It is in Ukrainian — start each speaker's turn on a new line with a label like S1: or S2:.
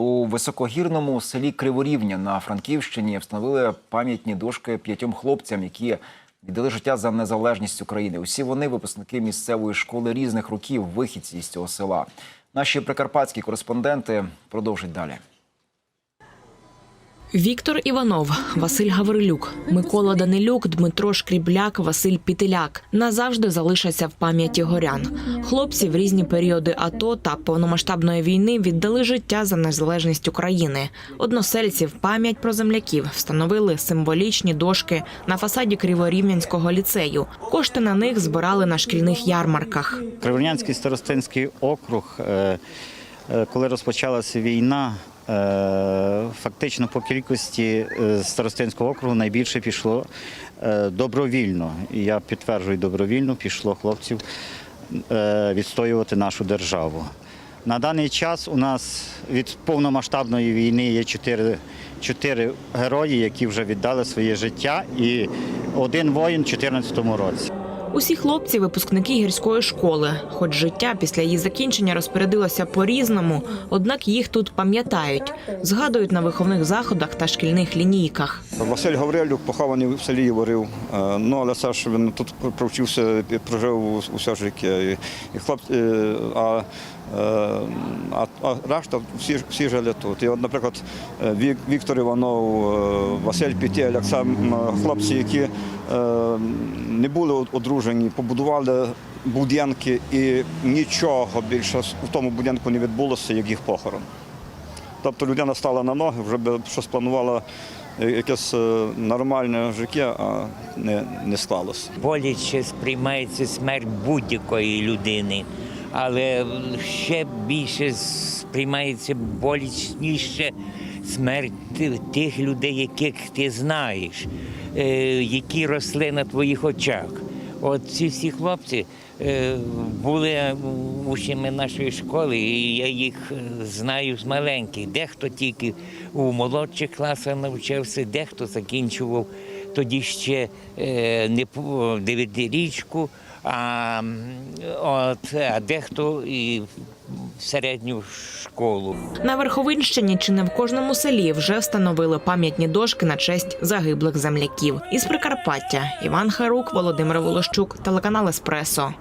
S1: У високогірному селі Криворівня на Франківщині встановили пам'ятні дошки п'ятьом хлопцям, які віддали життя за незалежність України. Усі вони випускники місцевої школи різних років, вихідці з цього села. Наші прикарпатські кореспонденти продовжать далі.
S2: Віктор Іванов, Василь Гаврилюк, Микола Данилюк, Дмитро Шкрібляк, Василь Пітиляк назавжди залишаться в пам'яті горян. Хлопці в різні періоди АТО та повномасштабної війни віддали життя за незалежність України. Односельці в пам'ять про земляків встановили символічні дошки на фасаді Криворівнянського ліцею. Кошти на них збирали на шкільних ярмарках.
S3: Криворнянський старостинський округ, е, е, коли розпочалася війна, фактично по кількості е, старостинського округу найбільше пішло е, добровільно. Я підтверджую, добровільно пішло хлопців е, відстоювати нашу державу. На даний час у нас від повномасштабної війни є чотири, чотири герої, які вже віддали своє життя, і один воїн у 2014 році.
S2: Усі хлопці випускники гірської школи. Хоч життя після її закінчення розпорядилося по-різному, однак їх тут пам'ятають, згадують на виховних заходах та шкільних лінійках.
S4: Василь Гаврилюк похований в селі Яворив. Е, Ну, але Саш він тут провчився прожив усе життя. І, хлопці. хлоп, е, а, а, а решта всі, всі жили тут. І от, наприклад, е, Вік- Віктор Іванов, е, Василь Пітєляк, це м, хлопці, які е, не були одружені, побудували будинки і нічого більше в тому будинку не відбулося, як їх похорон. Тобто людина стала на ноги, вже щось планувала е, якесь е, нормальне життя, а не, не склалося.
S5: боляче сприймається смерть будь-якої людини, але ще більше сприймається болісніше смерть тих людей, яких ти знаєш, е, які росли на твоїх очах. От ці всі хлопці е, були учнями нашої школи, і я їх е, знаю з маленьких. Дехто тільки у молодших класах навчався, дехто закінчував тоді ще е, не дев'ятирічку, а, от, а дехто і середню школу.
S2: На Верховинщині чи не в кожному селі вже встановили пам'ятні дошки на честь загиблих земляків. Із Прикарпаття Іван Харук, Володимир Волощук, телеканал Еспресо.